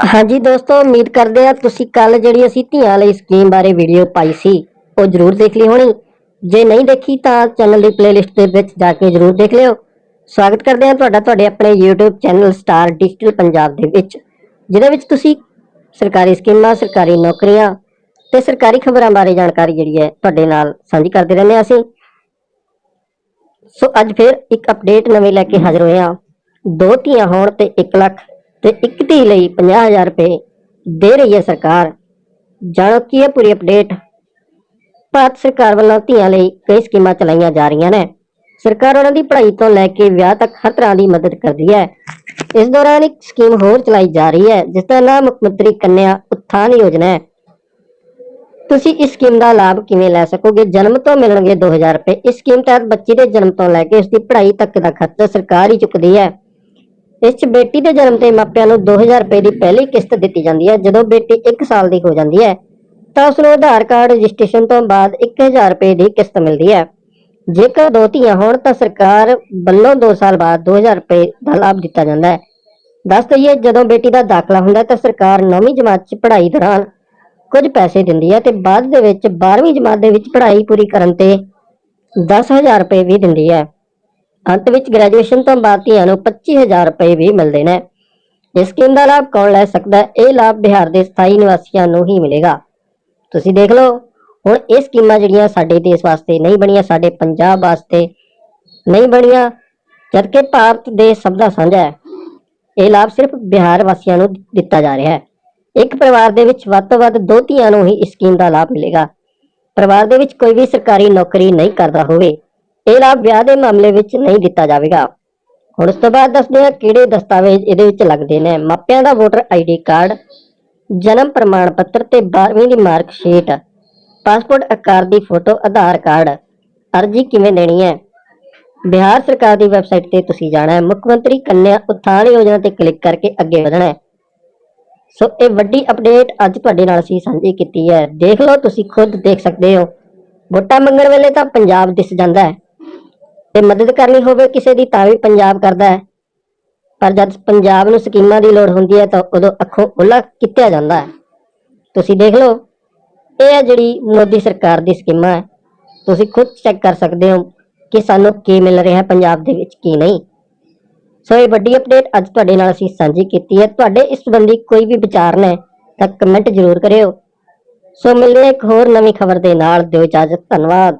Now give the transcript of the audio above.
ਹਾਂਜੀ ਦੋਸਤੋ, ਉਮੀਦ ਕਰਦੇ ਆ ਤੁਸੀਂ ਕੱਲ ਜਿਹੜੀ ਅਸੀਂ ਧੀਆਂ ਲਈ ਸਕੀਮ ਬਾਰੇ ਵੀਡੀਓ ਪਾਈ ਸੀ, ਉਹ ਜਰੂਰ ਦੇਖ ਲਈ ਹੋਣੀ। ਜੇ ਨਹੀਂ ਦੇਖੀ ਤਾਂ ਚੈਨਲ ਦੀ ਪਲੇਲਿਸਟ ਦੇ ਵਿੱਚ ਜਾ ਕੇ ਜਰੂਰ ਦੇਖ ਲਿਓ। ਸਵਾਗਤ ਕਰਦੇ ਹਾਂ ਤੁਹਾਡਾ, ਤੁਹਾਡੇ ਆਪਣੇ YouTube channel star digital Punjab ਦੇ ਵਿੱਚ, ਜਿਹਦੇ ਵਿੱਚ ਤੁਸੀਂ ਸਰਕਾਰੀ ਸਕੀਮਾਂ, ਸਰਕਾਰੀ ਨੌਕਰੀਆਂ ਤੇ ਸਰਕਾਰੀ ਖਬਰਾਂ ਬਾਰੇ ਜਾਣਕਾਰੀ ਜਿਹੜੀ ਹੈ ਤੁਹਾਡੇ ਨਾਲ ਸਾਂਝੀ ਕਰਦੇ ਰਹਿੰਦੇ ਹਾਂ ਅਸੀਂ। ਸੋ ਅੱਜ ਫਿਰ ਇੱਕ ਅਪਡੇਟ ਨਵੇਂ ਲੈ ਕੇ ਹਾਜ਼ਰ ਹੋਏ ਹਾਂ। ਦੋ ਧੀਆਂ ਹੋਣ ਤੇ 1 ਲੱਖ ਤੇ ਇੱਕ ਧੀ ਲਈ 50000 ਰੁਪਏ ਦੇ ਰਹੀ ਹੈ ਸਰਕਾਰ। ਜਾਣੋ ਕੀ ਹੈ ਪੂਰੀ ਅਪਡੇਟ ਭਾਰਤ ਸਰਕਾਰ ਵੱਲੋਂ ਧੀਆਂ ਲਈ ਕਈ ਸਕੀਮਾਂ ਚਲਾਈਆਂ ਜਾ ਰਹੀਆਂ ਨੇ। ਸਰਕਾਰ ਉਹਨਾਂ ਦੀ ਪੜ੍ਹਾਈ ਤੋਂ ਲੈ ਕੇ ਵਿਆਹ ਤੱਕ ਹਰ ਤਰ੍ਹਾਂ ਦੀ ਮਦਦ ਕਰਦੀ ਹੈ। ਇਸ ਦੌਰਾਨ ਇੱਕ ਸਕੀਮ ਹੋਰ ਚਲਾਈ ਜਾ ਰਹੀ ਹੈ, ਜਿਸ ਦਾ ਨਾਮ ਮੁੱਖ ਮੰਤਰੀ ਕੰਨਿਆ ਉਤਥਾਨ ਯੋਜਨਾ ਹੈ। ਤੁਸੀਂ ਇਸ ਸਕੀਮ ਦਾ ਲਾਭ ਕਿਵੇਂ ਲੈ ਸਕੋਗੇ? ਜਨਮ ਤੋਂ ਮਿਲਣਗੇ 2000 ਰੁਪਏ। ਇਸ ਸਕੀਮ ਤਹਿਤ ਬੱਚੀ ਦੇ ਜਨਮ ਤੋਂ ਲੈ ਕੇ ਉਸ ਦੀ ਪੜ੍ਹਾਈ ਤੱਕ ਦਾ ਖਰਚਾ ਸਰਕਾਰ ਹੀ ਚੁੱਕਦੀ ਹੈ। ਇਸ 'ਚ ਬੇਟੀ ਦੇ ਜਨਮ ਤੇ ਮਾਪਿਆਂ ਨੂੰ 2000 ਰੁਪਏ ਦੀ ਪਹਿਲੀ ਕਿਸ਼ਤ ਦਿੱਤੀ ਜਾਂਦੀ ਹੈ। ਜਦੋਂ ਬੇਟੀ 1 ਸਾਲ ਦੀ ਹੋ ਜਾਂਦੀ ਹੈ, ਤਾਂ ਉਸ ਨੂੰ ਆਧਾਰ ਕਾਰਡ ਰਜਿਸਟ੍ਰੇਸ਼ਨ ਤੋਂ ਬਾਅਦ 1000 ਰੁਪਏ ਦੀ ਕਿਸ਼ਤ ਮਿਲਦੀ ਹੈ। ਜੇਕਰ ਦੋ ਧੀਆਂ ਹੋਣ, ਤਾਂ ਸਰਕਾਰ ਵੱਲੋਂ 2 ਸਾਲ ਬਾਅਦ 2000 ਰੁਪਏ ਦਾ ਲਾਭ ਦਿੱਤਾ ਜਾਂਦਾ ਹੈ। ਦੱਸ ਦਈਏ, ਜਦੋਂ ਬੇਟੀ ਦਾ ਦਾਖਲਾ ਹੁੰਦਾ ਤਾਂ ਸਰਕਾਰ 9ਵੀਂ ਜਮਾਤ 'ਚ ਪੜ੍ਹਾਈ ਦੌਰਾਨ ਕੁਝ ਪੈਸੇ ਦਿੰਦੀ ਹੈ ਤੇ ਬਾਅਦ ਦੇ ਵਿੱਚ 12ਵੀਂ ਜਮਾਤ ਦੇ ਵਿੱਚ ਪੜ੍ਹਾਈ ਪੂਰੀ ਕਰਨ ਤੇ 10000 ਰੁਪਏ ਵੀ ਦਿੰਦੀ ਹੈ। ਅੰਤ ਵਿੱਚ ਗ੍ਰੈਜੂਏਸ਼ਨ ਤੋਂ ਬਾਅਦ ਧੀਆਂ ਨੂੰ 25000 ਰੁਪਏ ਵੀ ਮਿਲਦੇ ਨੇ। ਇਸ ਸਕੀਮ ਦਾ ਲਾਭ ਕੌਣ ਲੈ ਸਕਦਾ ਹੈ? ਇਹ ਲਾਭ ਬਿਹਾਰ ਦੇ ਸਥਾਈ ਨਿਵਾਸੀਆਂ ਨੂੰ ਹੀ ਮਿਲੇਗਾ। ਤੁਸੀਂ ਦੇਖ ਲਓ, ਹੁਣ ਇਹ ਸਕੀਮਾਂ ਜਿਹੜੀਆਂ ਸਾਡੇ ਦੇਸ਼ ਵਾਸਤੇ ਨਹੀਂ ਬਣੀਆਂ, ਸਾਡੇ ਪੰਜਾਬ ਵਾਸਤੇ ਨਹੀਂ ਬਣੀਆਂ, ਜਦਕਿ ਭਾਰਤ ਦੇ ਸਭ ਦਾ ਸਾਂਝਾ ਹੈ। ਇਹ ਲਾਭ ਸਿਰਫ ਬਿਹਾਰ ਵਾਸੀਆਂ ਨੂੰ ਦਿੱਤਾ ਜਾ ਰਿਹਾ ਹੈ। ਇੱਕ ਪਰਿਵਾਰ ਦੇ ਵਿੱਚ ਵੱਧ ਤੋਂ ਵੱਧ ਦੋ ਧੀਆਂ ਨੂੰ ਹੀ ਇਸ ਸਕੀਮ ਦਾ ਲਾਭ ਮਿਲੇਗਾ। ਪਰਿਵਾਰ ਦੇ ਵਿੱਚ ਕੋਈ ਵੀ ਸਰਕਾਰੀ ਨੌਕਰੀ ਨਹੀਂ ਕਰਦਾ ਹੋਵੇ। ਇਹ ਲਾਭ ਵਿਆਹ ਦੇ ਮਾਮਲੇ ਵਿੱਚ ਨਹੀਂ ਦਿੱਤਾ ਜਾਵੇਗਾ। ਹੁਣ ਉਸ ਤੋਂ ਬਾਅਦ ਦੱਸਦੇ ਹਾਂ ਕਿਹੜੇ ਦਸਤਾਵੇਜ਼ ਇਹਦੇ ਵਿੱਚ ਲੱਗਦੇ ਨੇ। ਮਾਪਿਆਂ ਦਾ ਵੋਟਰ ਆਈਡੀ ਕਾਰਡ, ਜਨਮ ਪ੍ਰਮਾਣ ਪੱਤਰ ਤੇ 12ਵੀਂ ਦੀ ਮਾਰਕ ਸ਼ੀਟ, ਪਾਸਪੋਰਟ ਆਕਾਰ ਦੀ ਫੋਟੋ, ਆਧਾਰ ਕਾਰਡ। ਅਰਜੀ ਕਿਵੇਂ ਦੇਣੀ ਹੈ? ਬਿਹਾਰ ਸਰਕਾਰ ਦੀ ਵੈਬਸਾਈਟ ਤੇ ਤੁਸੀਂ ਜਾਣਾ ਹੈ। ਮੁੱਖ ਮੰਤਰੀ ਕੰਨਿਆ ਉਤਥਾਨ ਯੋਜਨਾ ਤੇ ਕਲਿੱਕ ਕਰਕੇ ਅੱਗੇ ਵਧਣਾ ਹੈ। ਸੋ ਇਹ ਵੱਡੀ ਅਪਡੇਟ ਅੱਜ ਤੁਹਾਡੇ ਨਾਲ ਅਸੀਂ ਸਾਂਝੀ ਕੀਤੀ ਹੈ। ਦੇਖ ਲਓ, ਤੁਸੀਂ ਖੁਦ ਦੇਖ ਸਕਦੇ ਹੋ। ਵੋਟਾਂ ਮੰਗਣ ਵੇਲੇ ਤਾਂ ਪੰਜਾਬ ਦਿਸ ਜਾਂਦਾ ਹੈ। ਤੇ ਮਦਦ ਕਰਨੀ ਹੋਵੇ, ਕਿਸੇ ਦੀ ਤਾਂ ਵੀ ਪੰਜਾਬ ਕਰਦਾ ਹੈ। ਪਰ ਜਦ ਪੰਜਾਬ ਨੂੰ ਸਕੀਮਾਂ ਦੀ ਲੋੜ ਹੁੰਦੀ ਹੈ, ਤਾਂ ਉਦੋਂ ਅੱਖੋਂ ਉੱਲਾ ਕਿੱਤਿਆ ਜਾਂਦਾ ਹੈ। ਤੁਸੀਂ ਦੇਖ ਲਓ, ਇਹ ਹੈ ਜਿਹੜੀ ਮੋਦੀ ਸਰਕਾਰ ਦੀ ਸਕੀਮਾਂ ਹੈ। ਤੁਸੀਂ ਖੁਦ ਚੈੱਕ ਕਰ ਸਕਦੇ ਹੋ ਕਿ ਸਾਨੂੰ ਕੀ ਮਿਲ ਰਿਹਾ ਪੰਜਾਬ ਦੇ ਵਿੱਚ, ਕੀ ਨਹੀਂ। ਸੋ ਇਹ ਵੱਡੀ ਅਪਡੇਟ ਅੱਜ ਤੁਹਾਡੇ ਨਾਲ ਅਸੀਂ ਸਾਂਝੀ ਕੀਤੀ ਹੈ। ਤੁਹਾਡੇ ਇਸ ਸੰਬੰਧੀ ਕੋਈ ਵੀ ਵਿਚਾਰ ਨੇ, ਤਾਂ ਕਮੈਂਟ ਜ਼ਰੂਰ ਕਰਿਓ। ਸੋ ਮਿਲਦੇ ਇੱਕ ਹੋਰ ਨਵੀਂ ਖਬਰ ਦੇ ਨਾਲ। ਦਿਓ ਇਜਾਜ਼ਤ, ਧੰਨਵਾਦ।